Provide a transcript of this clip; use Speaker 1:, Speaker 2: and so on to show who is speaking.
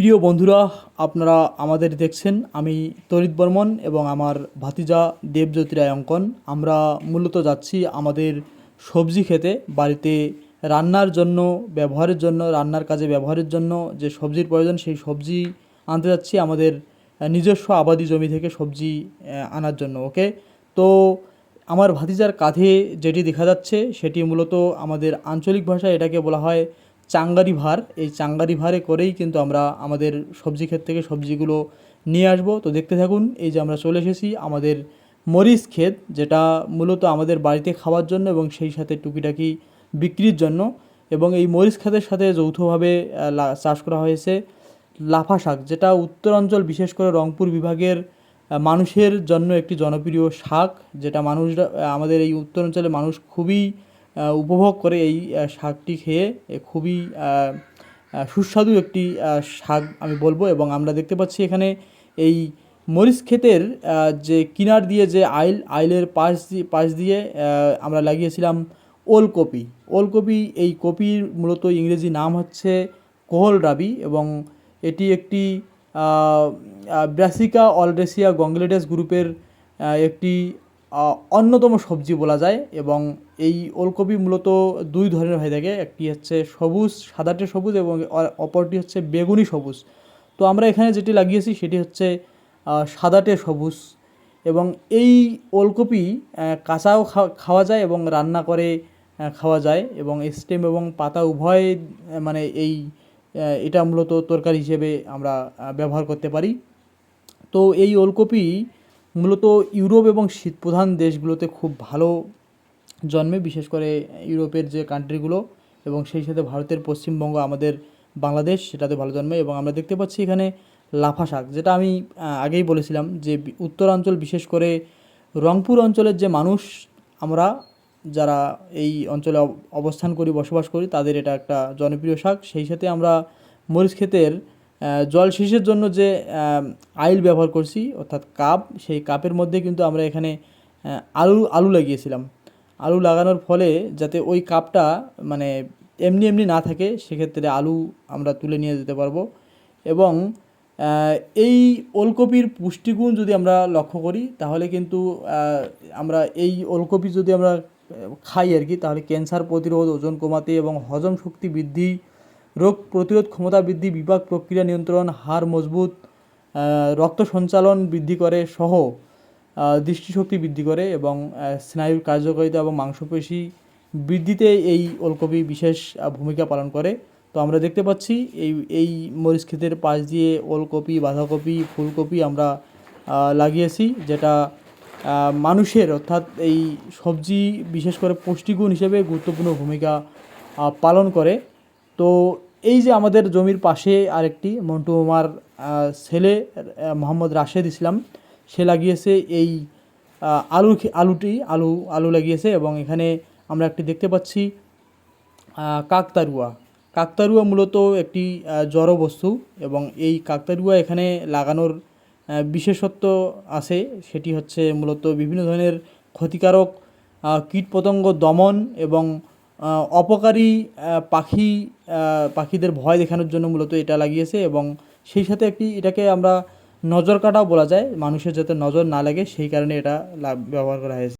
Speaker 1: প্রিয় বন্ধুরা, আপনারা আমাদের দেখছেন আমি তরিত বর্মন এবং আমার ভাতিজা দেবজ্যোতি রায় অঙ্কন। আমরা মূলত যাচ্ছি আমাদের সবজি খেতে, বাড়িতে রান্নার জন্য, ব্যবহারের জন্য, রান্নার কাজে ব্যবহারের জন্য যে সবজির প্রয়োজন, সেই সবজি আনতে যাচ্ছি আমাদের নিজস্ব আবাদি জমি থেকে সবজি আনার জন্য, ওকে? তো আমার ভাতিজার কাঁধে যেটি দেখা যাচ্ছে, সেটি মূলত আমাদের আঞ্চলিক ভাষায় এটাকে বলা হয় চাঙ্গারি ভার এই চাঙ্গারি ভারে করেই কিন্তু আমরা আমাদের সবজি ক্ষেত থেকে সবজিগুলো নিয়ে আসব। তো দেখতে থাকুন, এই যে আমরা চলে এসেছি আমাদের মরিচ ক্ষেত, যেটা মূলত আমাদের বাড়িতে খাওয়ার জন্য এবং সেই সাথে টুকিটাকি বিক্রির জন্য। এবং এই মরিচ ক্ষেতের সাথে যৌথভাবে চাষ করা হয়েছে লাফা শাক, যেটা উত্তরাঞ্চল বিশেষ করে রংপুর বিভাগের মানুষের জন্য একটি জনপ্রিয় শাক, যেটা মানুষরা আমাদের এই উত্তরাঞ্চলের মানুষ খুবই উপভোগ করে এই শাকটি খেয়ে খুবই সুস্বাদু একটি শাক আমি বলব এবং আমরা দেখতে পাচ্ছি এখানে এই মরিচ ক্ষেতের যে কিনার দিয়ে যে আইল, আইলের পাশ দিয়ে পাশ দিয়ে আমরা লাগিয়েছিলাম ওলকপি। ওলকপি, এই কপির মূলত ইংরেজি নাম হচ্ছে কোহল রাবি এবং এটি একটি ব্রাসিকা অলডেসিয়া গঙ্গলেডাস গ্রুপের একটি অন্যতম সবজি বলা যায় এবং এই ওলকপি মূলত দুই ধরনের হয়ে থাকে। একটি হচ্ছে সবুজ, সাদাটে সবুজ এবং অপরটি হচ্ছে বেগুনি সবুজ। তো আমরা এখানে যেটি লাগিয়েছি সেটি হচ্ছে সাদাটে সবুজ এবং এই ওলকপি কাঁচাও খাওয়া- যায় এবং রান্না করে খাওয়া যায় এবং স্টেম এবং পাতা উভয় মানে এই এটা মূলত তরকারি হিসেবে আমরা ব্যবহার করতে পারি। তো এই ওলকপি মূলত ইউরোপ এবং শীতপ্রধান দেশগুলোতে খুব ভালো জন্মে, বিশেষ করে ইউরোপের যে কান্ট্রিগুলো এবং সেই সাথে ভারতের পশ্চিমবঙ্গ, আমাদের বাংলাদেশ, সেটাতে ভালো জন্মে এবং আমরা দেখতে পাচ্ছি এখানে লাফা শাক, যেটা আমি আগেই বলেছিলাম যে উত্তরাঞ্চল, বিশেষ করে রংপুর অঞ্চলের যে মানুষ, আমরা যারা এই অঞ্চলে অব- অবস্থান করি, বসবাস করি, তাদের এটা একটা জনপ্রিয় শাক। সেই সাথে আমরা মরিচ ক্ষেতের জল সেচের জন্য যে আইল ব্যবহার করছি, অর্থাৎ কাপ, সেই কাপের মধ্যে কিন্তু আমরা এখানে আলু আলু লাগিয়েছিলাম। আলু লাগানোর ফলে যাতে ওই কাপটা মানে এমনি এমনি না থাকে, সেক্ষেত্রে আলু আমরা তুলে নিয়ে যেতে পারব। এবং এই ওলকপির পুষ্টিগুণ যদি আমরা লক্ষ্য করি, তাহলে কিন্তু আমরা এই ওলকপি যদি আমরা খাই আর কি, তাহলে ক্যান্সার প্রতিরোধ, ওজন কমাতে এবং হজম শক্তি বৃদ্ধি রোগ প্রতিরোধ ক্ষমতা বৃদ্ধি বিপাক প্রক্রিয়া নিয়ন্ত্রণ, হাড় মজবুত রক্ত সঞ্চালন বৃদ্ধি করে সহ দৃষ্টিশক্তি বৃদ্ধি করে এবং স্নায়ুর কার্যকারিতা এবং মাংসপেশি বৃদ্ধিতে এই ওলকপি বিশেষ ভূমিকা পালন করে। তো আমরা দেখতে পাচ্ছি এই এই মরিচ ক্ষেতের পাশ দিয়ে ওলকপি, বাঁধাকপি, ফুলকপি আমরা লাগিয়েছি, যেটা মানুষের অর্থাৎ এই সবজি বিশেষ করে পুষ্টিগুণ হিসেবে গুরুত্বপূর্ণ ভূমিকা পালন করে। তো এই যে আমাদের জমির পাশে আরেকটি মন্টু মামার ছেলে মোহাম্মদ রাশেদ ইসলাম, সে লাগিয়েছে এই আলু আলুটি, আলু আলু লাগিয়েছে এবং এখানে আমরা একটি দেখতে পাচ্ছি কাকতারুয়া। কাকতারুয়া মূলত একটি জড় বস্তু এবং এই কাকতারুয়া এখানে লাগানোর বিশেষত্ব আছে। সেটি হচ্ছে মূলত বিভিন্ন ধরনের ক্ষতিকারক কীটপতঙ্গ দমন এবং অপকারী পাখি পাখিদের ভয় দেখানোর জন্য মূলত এটা লাগিয়েছে এবং সেই সাথে একটি এটাকে আমরা নজর কাটাও বলা যায়, মানুষের যাতে নজর না লাগে, সেই কারণে এটা ব্যবহার করা হয়েছে।